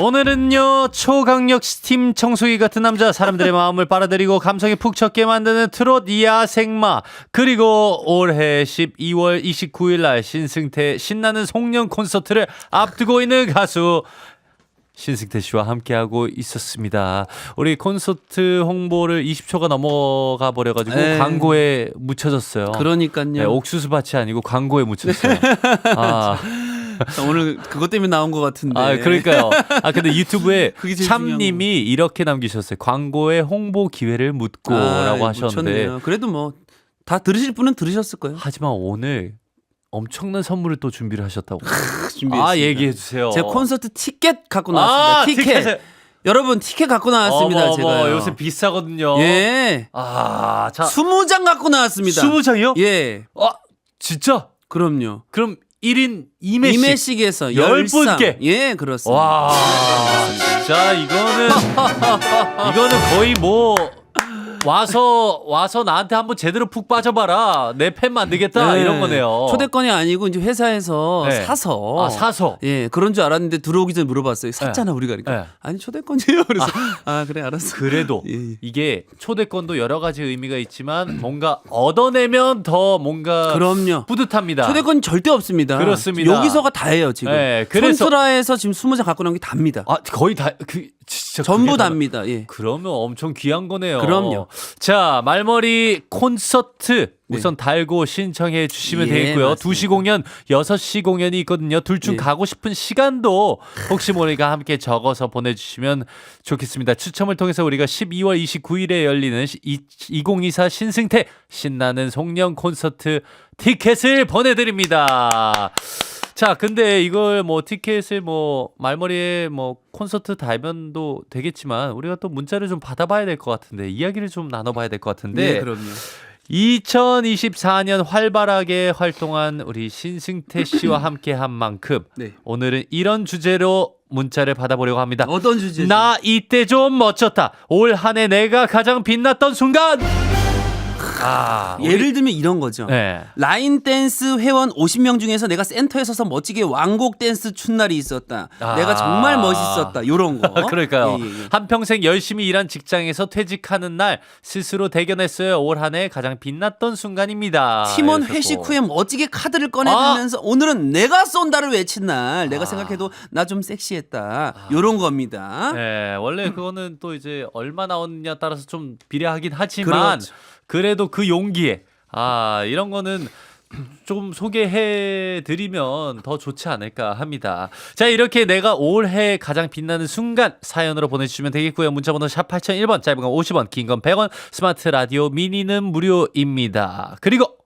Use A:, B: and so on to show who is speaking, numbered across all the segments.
A: 오늘은요 초강력 스팀 청소기 같은 남자 사람들의 마음을 빨아들이고 감성에 푹 젖게 만드는 트롯 야생마 그리고 올해 12월 29일 날 신승태 신나는 송년 콘서트를 앞두고 있는 가수 신승태 씨와 함께하고 있었습니다. 우리 콘서트 홍보를 20초가 넘어가 버려가지고
B: 네.
A: 광고에 묻혀졌어요.
B: 그러니까요.
A: 네, 옥수수 밭이 아니고 광고에 묻혔어요. 아,
B: 오늘 그것 때문에 나온 것 같은데.
A: 아, 그러니까요. 아, 근데 유튜브에 참님이 이렇게 남기셨어요. 광고에 홍보 기회를 묻고라고
B: 아,
A: 하셨는데.
B: 묻혔네요. 그래도 뭐 다 들으실 분은 들으셨을 거예요.
A: 하지만 오늘 엄청난 선물을 또 준비를 하셨다고.
B: 준비했습니다.
A: 아, 얘기해 주세요.
B: 제 콘서트 티켓 갖고 나왔습니다.
A: 아,
B: 티켓.
A: 티켓을.
B: 여러분 티켓 갖고 나왔습니다. 제가.
A: 요새 비싸거든요.
B: 예.
A: 아, 자.
B: 20장 갖고 나왔습니다.
A: 20장이요?
B: 예.
A: 아, 진짜?
B: 그럼요.
A: 그럼 1인 2매씩.
B: 이매식에서
A: 열
B: 10상.
A: 분께.
B: 예, 그렇습니다.
A: 와, 진짜 이거는 이거는 거의 뭐 와서 와서 나한테 한번 제대로 푹 빠져봐라 내 팬 만들겠다
B: 네.
A: 이런 거네요.
B: 초대권이 아니고 이제 회사에서
A: 네.
B: 사서
A: 아 사서.
B: 예, 그런 줄 알았는데 들어오기 전에 물어봤어요. 샀잖아, 우리가. 그러니까.
A: 네.
B: 아니, 초대권이에요. 그래서 아, 그래, 알았어.
A: 그래도
B: 예, 예.
A: 이게 초대권도 여러 가지 의미가 있지만 뭔가 얻어내면 더 뭔가
B: 그럼요.
A: 뿌듯합니다.
B: 초대권이 절대 없습니다.
A: 그렇습니다.
B: 여기서가 다예요, 지금.
A: 네, 그래서-
B: 촌스라에서 지금 20장 갖고 나온 게 답니다.
A: 아 거의 다 그 진짜
B: 전부 답니다. 예.
A: 그러면 엄청 귀한 거네요.
B: 그럼요.
A: 자, 말머리 콘서트 우선 달고 신청해 주시면
B: 네. 예,
A: 되겠고요.
B: 맞습니다.
A: 2시 공연, 6시 공연이 있거든요. 둘중
B: 예.
A: 가고 싶은 시간도 혹시 모르니까 함께 적어서 보내주시면 좋겠습니다. 추첨을 통해서 우리가 12월 29일에 열리는 2024 신승태 신나는 송년 콘서트 티켓을 보내드립니다. 자, 근데 이걸 뭐 티켓을 뭐 말머리에 뭐 콘서트 달면도 되겠지만 우리가 또 문자를 좀 받아봐야 될 것 같은데 이야기를 좀 나눠봐야 될 것 같은데
B: 네, 그럼요.
A: 2024년 활발하게 활동한 우리 신승태 씨와 함께 한 만큼
B: 네.
A: 오늘은 이런 주제로 문자를 받아보려고 합니다.
B: 어떤 주제?
A: 나 이때 좀 멋졌다. 올 한 해 내가 가장 빛났던 순간. 아, 우리-
B: 예를 들면 이런 거죠.
A: 네.
B: 라인 댄스 회원 50명 중에서 내가 센터에 서서 멋지게 왕곡 댄스 춘 날이 있었다.
A: 아.
B: 내가 정말 멋있었다. 요런 거.
A: 그러니까요.
B: 예, 예, 예.
A: 한평생 열심히 일한 직장에서 퇴직하는 날 스스로 대견했어요. 올 한 해 가장 빛났던 순간입니다.
B: 팀원
A: 이러셨고.
B: 회식 후에 멋지게 카드를 꺼내들면서 오늘은 내가 쏜다를 외친 날 내가
A: 아.
B: 생각해도 나 좀 섹시했다. 요런 겁니다.
A: 네, 원래 그거는 또 이제 얼마 나오느냐 따라서 좀 비례하긴 하지만
B: 그렇죠.
A: 그래도 그 용기에 아 이런 거는 좀 소개해 드리면 더 좋지 않을까 합니다. 자, 이렇게 내가 올해 가장 빛나는 순간 사연으로 보내주시면 되겠고요. 문자번호 샵 8001번, 짧은 건 50원, 긴 건 100원, 스마트 라디오 미니는 무료입니다. 그리고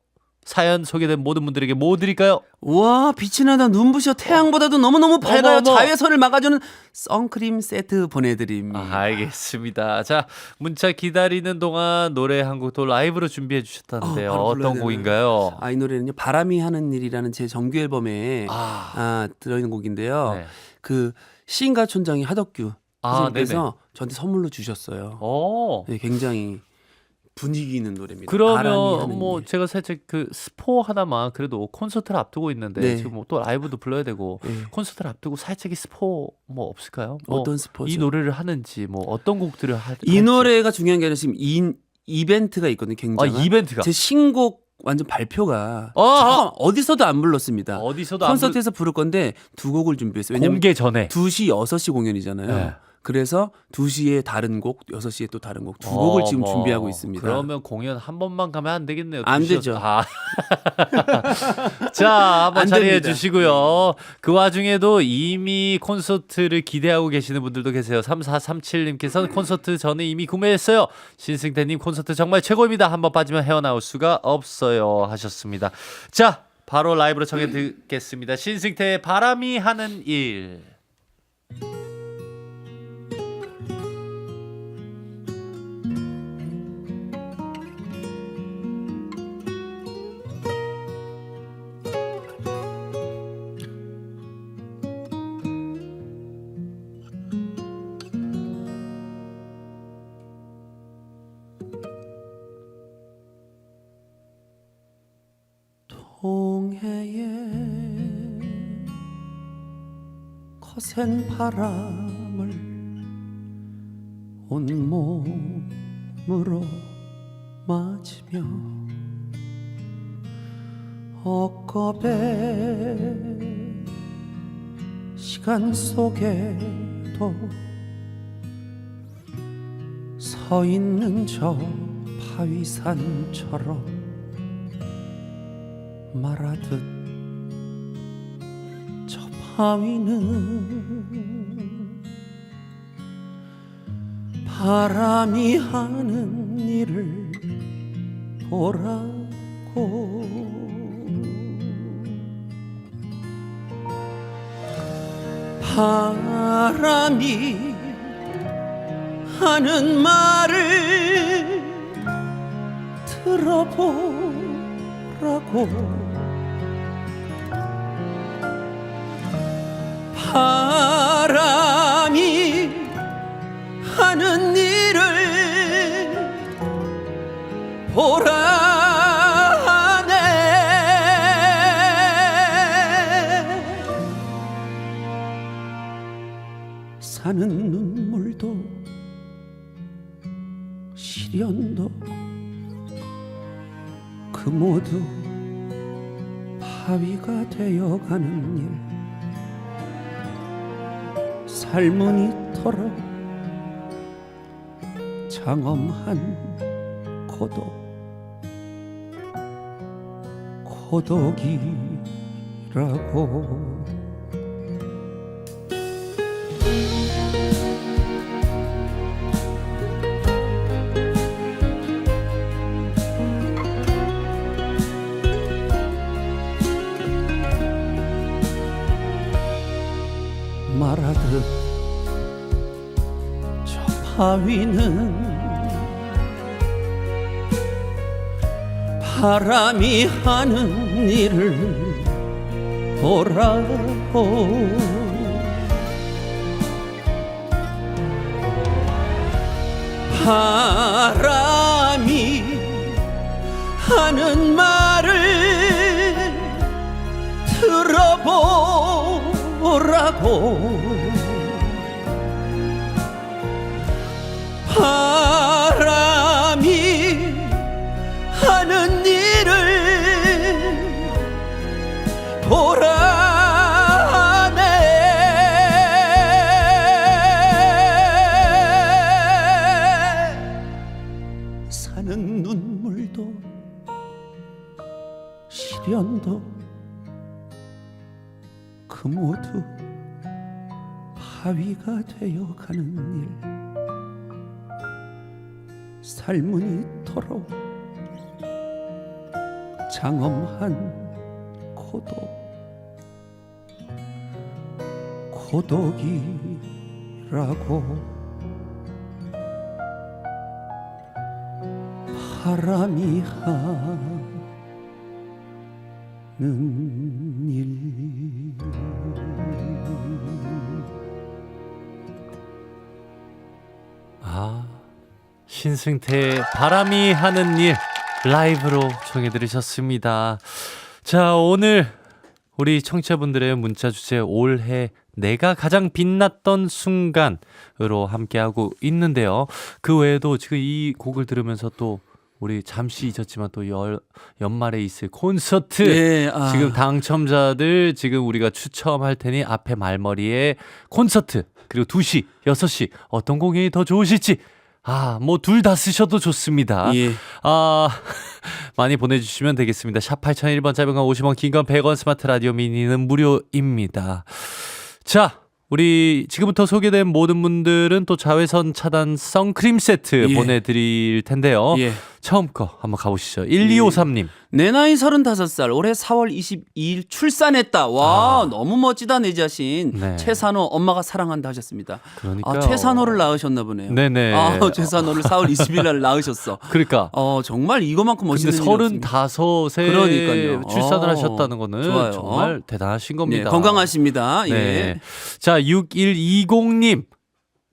A: 사연 소개된 모든 분들에게 뭐 드릴까요?
B: 와 빛이 나다 눈부셔 태양보다도 너무너무 밝아요.
A: 어머, 어머.
B: 자외선을 막아주는 선크림 세트 보내드립니다.
A: 아, 알겠습니다. 자, 문자 기다리는 동안 노래 한 곡 또 라이브로 준비해 주셨다는데요.
B: 어, 바로 불러야
A: 어떤
B: 되나요?
A: 곡인가요?
B: 아, 이 노래는요 바람이 하는 일이라는 제 정규 앨범에
A: 아,
B: 아, 들어있는 곡인데요.
A: 네.
B: 그 시인가 촌장이 하덕규
A: 아,
B: 선생님께서 저한테 선물로 주셨어요.
A: 어.
B: 네, 굉장히 분위기 있는 노래입니다.
A: 그러면 뭐
B: 일.
A: 제가 살짝 그 스포 하나만 그래도 콘서트를 앞두고 있는데
B: 네.
A: 지금 뭐 또 라이브도 불러야 되고
B: 네.
A: 콘서트를 앞두고 살짝의 스포 뭐 없을까요? 뭐
B: 어떤 스포죠?
A: 이 노래를 하는지 뭐 어떤 곡들을 하,
B: 이 노래가 중요한 게 아니라 지금 이 이벤트가 있거든요.
A: 아
B: 굉장히
A: 이벤트가
B: 제 신곡 완전 발표가
A: 어,
B: 어디서도 안 불렀습니다.
A: 어디서도 안
B: 콘서트에서 부를 건데 두 곡을 준비했어요.
A: 불-
B: 왜냐면
A: 공개 전에
B: 2시, 6시 공연이잖아요.
A: 네.
B: 그래서 2시에 다른 곡, 6시에 또 다른 곡 두 곡을 지금
A: 어머,
B: 준비하고 있습니다.
A: 그러면 공연 한 번만 가면 안 되겠네요. 안두
B: 되죠.
A: 아. 자, 한번
B: 안
A: 자리해
B: 됩니다.
A: 주시고요. 그 와중에도 이미 콘서트를 기대하고 계시는 분들도 계세요. 3437님께서는 콘서트 전에 이미 구매했어요. 신승태 님 콘서트 정말 최고입니다. 한번 빠지면 헤어나올 수가 없어요. 하셨습니다. 자, 바로 라이브로 청해 듣겠습니다. 신승태의 바람이 하는 일.
B: 해에 거센 바람 온몸으로 맞으며 억겁의 시간 속에도 서 있는 저 바위산처럼 말하듯 저 바위는 바람이 하는 일을 보라고. 바람이 하는 말을 바람이 하는 일을 보라네. 사는 눈물도 시련도 그 모두 바위가 되어가는 일. 삶은 이토록 장엄한 고독. 고독이라고 바위는 바람이 하는 일을 보라고. 바람이 하는 말 시련도 그 모두 바위가 되어가는 일. 삶은 이토록 장엄한 고독. 고독이라고 바람이 하 는 일
A: 아, 신승태의 바람이 하는 일 라이브로 청해 들으셨습니다. 자, 오늘 우리 청취자분들의 문자 주제 올해 내가 가장 빛났던 순간으로 함께하고 있는데요. 그 외에도 지금 이 곡을 들으면서 또 우리 잠시 잊었지만 또 열, 연말에 있을 콘서트
B: 예, 아.
A: 지금 당첨자들 지금 우리가 추첨할 테니 앞에 말머리에 콘서트 그리고 2시, 6시 어떤 공연이 더 좋으실지 아, 뭐 둘 다 쓰셔도 좋습니다.
B: 예.
A: 아, 많이 보내주시면 되겠습니다. 샵 8001번 짧은 건 50원, 긴 건 100원, 스마트 라디오 미니는 무료입니다. 자, 우리 지금부터 소개된 모든 분들은 또 자외선 차단 선크림 세트
B: 예.
A: 보내드릴 텐데요.
B: 예.
A: 처음 거 한번 가보시죠. 1253님.
B: 내 나이 35살 올해 4월 22일 출산했다. 와 너무 멋지다 내 자신.
A: 아. 네.
B: 최산호 엄마가 사랑한다 하셨습니다.
A: 그러니까요.
B: 아, 최산호를 낳으셨나 보네요.
A: 네네.
B: 아 최산호를 4월 20일 날 낳으셨어.
A: 그러니까.
B: 어 정말 이거만큼 멋있는 일이 없습니다.
A: 서른다섯에
B: 그러니까요.
A: 출산을
B: 어,
A: 하셨다는 거는
B: 좋아요.
A: 정말 대단하신
B: 네,
A: 겁니다.
B: 건강하십니다.
A: 네.
B: 예.
A: 자, 6120님.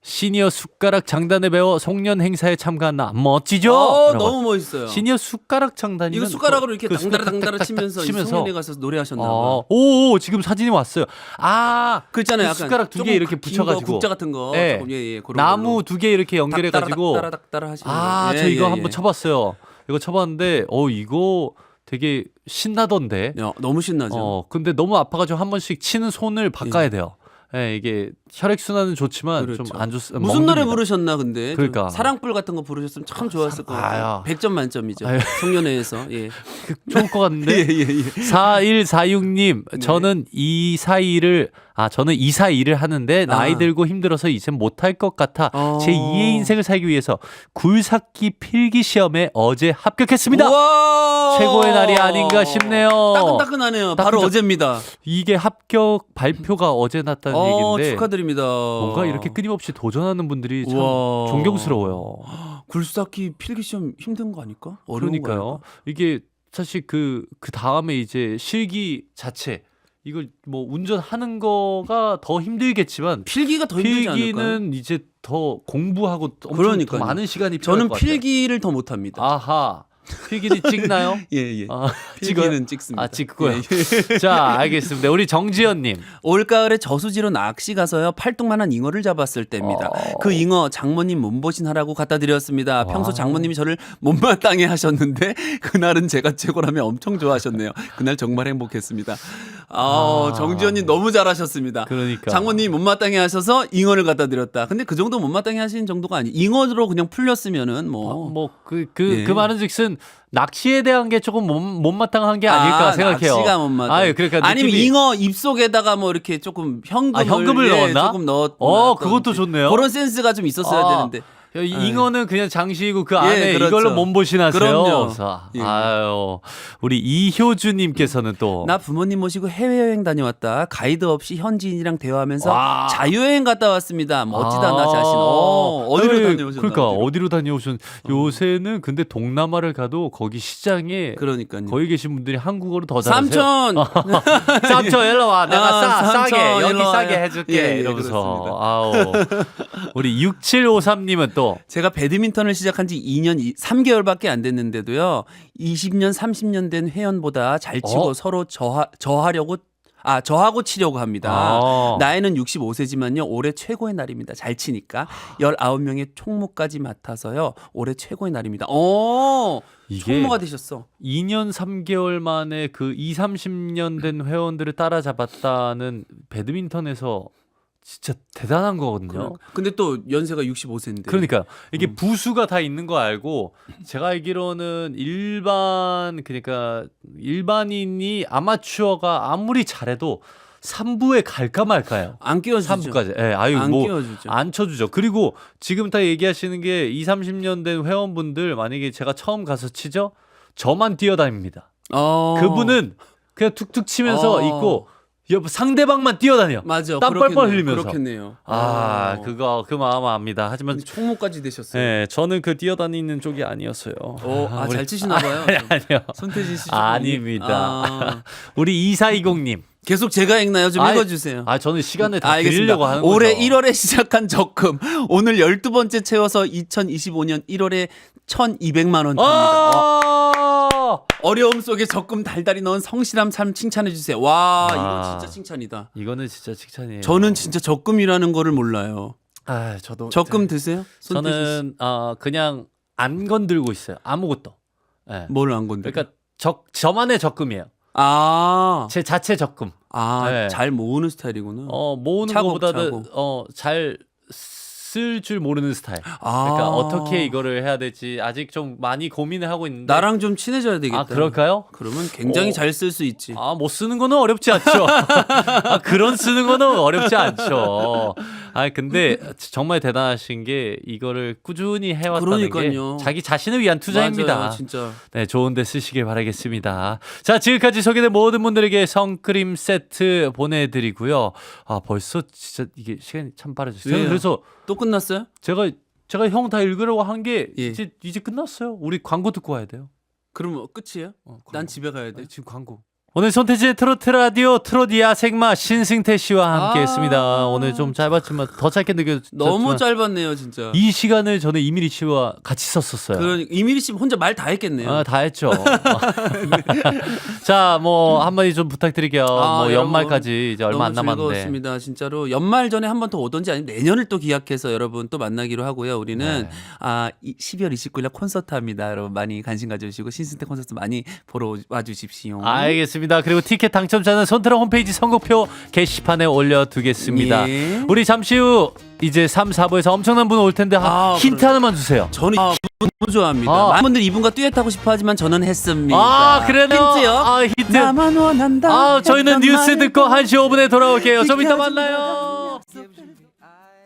A: 시니어 숟가락 장단을 배워 송년 행사에 참가한 나 멋지죠?
B: 어,
A: 라고.
B: 너무 멋있어요.
A: 시니어 숟가락 장단이면
B: 이거 숟가락으로 이렇게
A: 그
B: 당다라 당다라
A: 숟가락
B: 치면서, 이
A: 치면서
B: 송년회 가서 노래하셨나 봐.
A: 어, 오, 오, 지금 사진이 왔어요. 아,
B: 그 있잖아요.
A: 그
B: 약간
A: 숟가락 두 개
B: 조금
A: 이렇게
B: 긴
A: 붙여가지고.
B: 거, 국자 같은 거.
A: 예.
B: 조금, 예, 예, 그런
A: 나무. 두 개 이렇게 연결해가지고
B: 닥따라 닥따라 하시는
A: 아,
B: 거.
A: 저
B: 예,
A: 이거
B: 예,
A: 한번
B: 예.
A: 쳐봤어요. 이거 쳐봤는데, 어, 이거 되게 신나던데.
B: 야, 너무 신나죠.
A: 어, 근데 너무 아파가지고 한 번씩 치는 손을 바꿔야 돼요. 예, 이게 혈액 순환은 좋지만
B: 그렇죠.
A: 좀안 좋습니다.
B: 무슨 노래 부르셨나 근데? 좀
A: 그러니까.
B: 사랑불 같은 거 부르셨으면 참 좋았을 것
A: 아야.
B: 같아요. 100점 만점이죠.
A: 아유.
B: 송년회에서. 예.
A: 좋을 것 같은데.
B: 예, 예, 예.
A: 4146님,
B: 네.
A: 저는 이사일을 아 저는 이사 일을 하는데 나이
B: 아.
A: 들고 힘들어서 이젠 못할 것 같아
B: 어.
A: 제 2의 인생을 살기 위해서 굴삭기 필기 시험에 어제 합격했습니다.
B: 우와!
A: 최고의 날이 아닌가 싶네요.
B: 따끈따끈하네요. 바로
A: 따끈따끈-
B: 어제입니다.
A: 이게 합격 발표가 어제 났다는
B: 어,
A: 얘기인데
B: 축하드립니다.
A: 뭔가 이렇게 끊임없이 도전하는 분들이 참
B: 우와.
A: 존경스러워요.
B: 굴삭기 필기 시험 힘든 거 아닐까? 어려운 거
A: 그러니까요.
B: 아닐까?
A: 이게 사실 그 그 다음에 이제 실기 자체 이걸 뭐 운전하는 거가 더 힘들겠지만
B: 필기가 더 힘들지 않을까요?
A: 필기는 이제 더 공부하고 엄청
B: 그러니까요.
A: 더 많은 시간이 필요할
B: 저는
A: 것 같아요.
B: 필기를 더 못합니다.
A: 아하 필기는 찍나요?
B: 예, 예.
A: 아?
B: 필기는 찍습니다.
A: 아 찍고요.
B: 예, 예.
A: 자 알겠습니다. 우리 정지현님.
B: 올가을에 저수지로 낚시 가서요 팔뚝만한 잉어를 잡았을 때입니다.
A: 어.
B: 그 잉어 장모님 몸보신 하라고 갖다 드렸습니다. 평소
A: 와.
B: 장모님이 저를 못마땅해 하셨는데 그날은 제가 최고라며 엄청 좋아하셨네요. 그날 정말 행복했습니다. 아,
A: 아.
B: 정지현님 너무 잘하셨습니다.
A: 그러니까
B: 장모님이 못마땅해 하셔서 잉어를 갖다 드렸다. 근데 그 정도 못마땅해 하시는 정도가 아니. 잉어로 그냥 풀렸으면은 뭐
A: 뭐그 그 그
B: 예.
A: 말은 즉슨 낚시에 대한 게 조금 못, 못마땅한 게 아닐까
B: 아,
A: 생각해요.
B: 낚시가 못마땅.
A: 아유, 그러니까
B: 아니면
A: 느낌이-
B: 잉어 입속에다가 뭐 이렇게 조금 현금을,
A: 아, 현금을
B: 예,
A: 넣었나?
B: 조금 넣었.
A: 어, 그것도 좋네요.
B: 그런 센스가 좀 있었어야
A: 아,
B: 되는데.
A: 야, 이 잉어는 그냥 장식이고 그 안에
B: 예, 그렇죠.
A: 이걸로 몸보신하세요.
B: 그럼요. 예.
A: 아유, 우리 이효주님께서는 또
B: 나 부모님 모시고 해외여행 다녀왔다. 가이드 없이 현지인이랑 대화하면서
A: 와.
B: 자유여행 갔다 왔습니다. 멋지다
A: 아.
B: 나 자신. 어, 어디로
A: 예,
B: 다녀오셨나?
A: 그러니까
B: 어디로?
A: 어디로 다녀오신? 요새는 근데 동남아를 가도 거기 시장에
B: 그러니까요.
A: 거기 계신 분들이 한국어로 더 잘하세요.
B: 삼촌.
A: 삼촌 일로 와. 내가
B: 아,
A: 싸
B: 삼촌,
A: 싸게 여기
B: 일로 와요.
A: 싸게 해줄게
B: 예, 예,
A: 이러면서 아우 우리 6753님은 또
B: 제가 배드민턴을 시작한 지 2년 3개월밖에 안 됐는데도요. 20년 30년 된 회원보다 잘 치고
A: 어?
B: 서로 저하, 저하려고 아 저하고 치려고 합니다.
A: 아.
B: 나이는 65세지만요. 올해 최고의 날입니다. 잘 치니까 19명의 총무까지 맡아서요. 올해 최고의 날입니다. 오!
A: 이게
B: 총무가 되셨어.
A: 2년 3개월 만에 그 2, 30년 된 회원들을 따라잡았다는 배드민턴에서 진짜 대단한 거거든요.
B: 근데 또 연세가 65세인데.
A: 그러니까 이게
B: 음.
A: 부수가 다 있는 거 알고 제가 알기로는 일반 그러니까 일반인이 아마추어가 아무리 잘해도 3부에 갈까 말까요.
B: 안 끼워주죠.
A: 3부까지. 예. 아유
B: 안
A: 뭐
B: 끼워주죠.
A: 안 쳐주죠. 그리고 지금 다 얘기하시는 게 2, 30년 된 회원분들 만약에 제가 처음 가서 치죠. 저만 뛰어다닙니다.
B: 어.
A: 그분은 그냥 툭툭 치면서
B: 어.
A: 있고 옆 상대방만 뛰어다녀.
B: 맞아.
A: 땀
B: 그렇겠네요.
A: 뻘뻘 흘리면서.
B: 그렇겠네요.
A: 아,
B: 어.
A: 그거 그 마음 압니다. 하지만
B: 근데 총무까지 되셨어요.
A: 네, 저는 그 뛰어다니는 쪽이 아니었어요.
B: 어, 아,
A: 우리-
B: 잘 치시나 봐요.
A: 아니, 아니요.
B: 손태진 씨.
A: 아닙니다.
B: 아,
A: 우리 2420님.
B: 계속 제가 읽나요? 좀 읽어주세요.
A: 아, 저는 시간을 다. 드리려고 하는 거죠.
B: 올해 1월에 시작한 적금 오늘 12번째 채워서 2025년 1월에 1,200만 원탑 어! 어려움 속에 적금 달달이 넣은 성실함 참 칭찬해 주세요. 와,
A: 아.
B: 이거 진짜 칭찬이다.
A: 이거는 진짜 칭찬이에요.
B: 저는 진짜 적금이라는 거를 몰라요.
A: 아, 저도
B: 적금 드세요?
A: 저는 어, 그냥 안 건들고 있어요. 아무것도. 예.
B: 뭘안 건데?
A: 그러니까 적 저만의 적금이에요.
B: 아,
A: 제 자체 적금.
B: 아,
A: 네.
B: 잘 모으는 스타일이구나.
A: 어, 모으는
B: 차곡차곡.
A: 것보다는 어, 잘 쓸 줄 모르는 스타일.
B: 아,
A: 그러니까 어떻게 이거를 해야 될지 아직 좀 많이 고민을 하고 있는데
B: 나랑 좀 친해져야 되겠다.
A: 아 그럴까요?
B: 그러면 굉장히
A: 어.
B: 잘쓸 수 있지.
A: 아 못 쓰는 거는 어렵지 않죠. 아, 그런 쓰는 거는 어렵지 않죠. 아 근데 정말 대단하신 게 이거를 꾸준히 해왔다는
B: 그러니까요.
A: 게 자기 자신을 위한 투자입니다.
B: 맞아요, 진짜.
A: 네, 좋은데 쓰시길 바라겠습니다. 자, 지금까지 소개된 모든 분들에게 선크림 세트 보내드리고요. 아, 벌써 진짜 이게 시간이 참 빠르죠.
B: 왜요?
A: 그래서
B: 또 끝났어요?
A: 제가 제가 형 다 읽으려고 한 게
B: 예.
A: 이제 이제 끝났어요. 우리 광고 듣고 와야 돼요.
B: 그럼 뭐 끝이에요?
A: 어, 광고.
B: 난 집에 가야 돼.
A: 아니, 지금 광고. 오늘 손태진의 트로트 라디오 트로트 야생마 신승태 씨와 함께
B: 아.
A: 했습니다. 오늘 좀 짧았지만 더 짧게 느껴졌지만
B: 너무 짧았네요, 진짜.
A: 이 시간을 저는 이미리 씨와 같이 썼었어요.
B: 그러니 이미리 씨 혼자 말 다 했겠네요.
A: 아, 다 했죠. 자, 뭐 한마디 좀 부탁드릴게요.
B: 아,
A: 뭐 연말까지 이제 얼마 안 남았는데.
B: 즐거웠습니다. 진짜로 연말 전에 한 번 더 오던지 아니면 내년을 또 기약해서 여러분 또 만나기로 하고요. 우리는
A: 네.
B: 아 이- 12월 29일 날 콘서트 합니다. 여러분 많이 관심 가져주시고 신승태 콘서트 많이 보러 와주십시오.
A: 알겠습니다. 그리고 티켓 당첨자는 손트라 홈페이지 선곡표 게시판에 올려두겠습니다.
B: 예.
A: 우리 잠시 후 이제 3, 4부에서 엄청난 분 올 텐데 하-
B: 아,
A: 힌트? 하나만 주세요.
B: 저는 아, 너무 좋아합니다.
A: 아.
B: 많은 분들 이분과 듀엣 하고 싶어 하지만 저는 했습니다.
A: 아, 그래요?
B: 힌트요?
A: 아, 힌트.
B: 나만 원한다.
A: 아, 저희는 뉴스 듣고 1시 5분에 돌아올게요. 좀 이따 만나요.